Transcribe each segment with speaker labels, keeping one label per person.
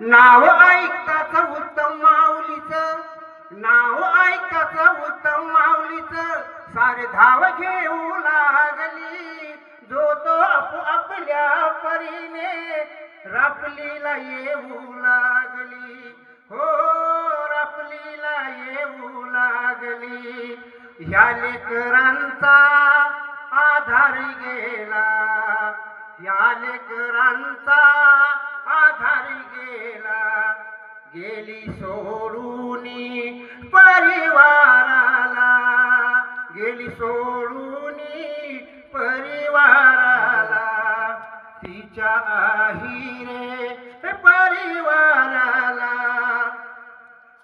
Speaker 1: नाव ऐकताच उत्तम माऊलीच नाव ऐकताच उत्तम माऊलीच सारे धाव घेऊ लागली. जो तो आप आपल्या परीने रापलीला येऊ लागली. हो रापलीला येऊ लागली. ह्या लेकरांचा आधार गेला या लेकरांचा गेली सोडून परिवाराला. गेली सोडून परिवाराला. तिच्या आहिरे परिवाराला.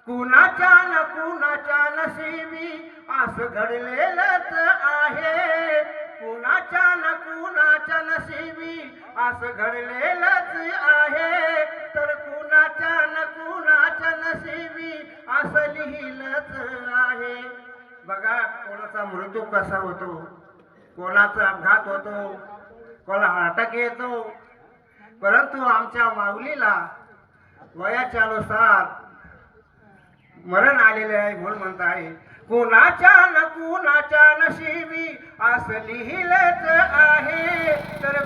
Speaker 1: कुणाच्या न कुणाच्या नशिबी असं घडलेलंच आहे. कुणाच्या न कुणाच्या नशिबी असं घडलेलं असं लिहिलंच आहे. बघा कोणाचा मृत्यू कसा होतो कोणाचा अपघात होतो कोणाला अटक येतो. परंतु आमच्या माऊलीला वयाच्या नुसार मरण आलेले आहे म्हणून म्हणत आहे. कुणाच्या न कुणाच्या नशिबी असं लिहिलंच आहे. तर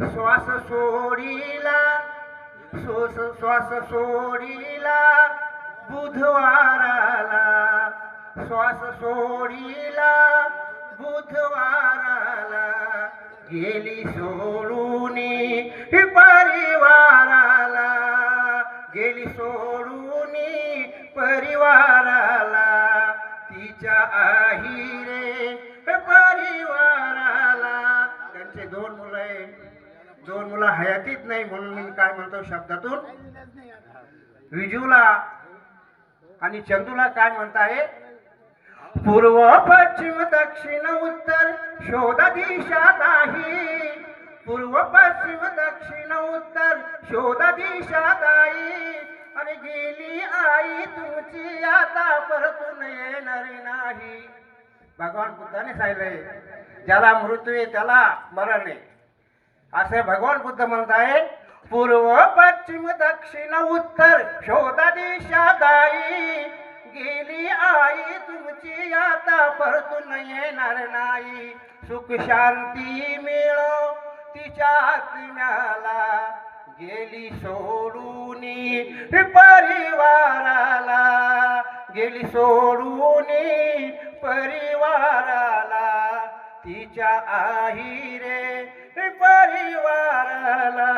Speaker 1: श्वास सोडीला श्वास श्वास सोडीला बुधवाराला. श्वास सोडीला बुधवाराला. गेली सोडूनी परिवाराला. गेली सोडूनी परिवाराला. तिच्या आहिरे परिवाराला. त्यांचे दोन मुलं आहे दोन मुलं हयातीत नाही म्हणून मी काय म्हणतो शब्दातून? विजूला आणि चंदूला काय म्हणताय? पूर्व पश्चिम दक्षिण उत्तर शोध दिशा दाही. पूर्व पश्चिम दक्षिण उत्तर शोध दिशा दाई आणि गेली आई तुमची आता परतून येणार नाही. भगवान बुद्धाने सांगितलंय ज्याला मृत्यू आहे त्याला मरण आहे. असे भगवान बुद्ध म्हणत आहे पूर्व पश्चिम दक्षिण उत्तर शोध दिशा दाई. गेली आई तुमची आता परतून येणार नाही. सुख शांती मिळो तिच्या आत्म्याला गेली सोडूनी परिवाराला. गेली सोडूनी परिवाराला. तिच्या आई रे परिवाराला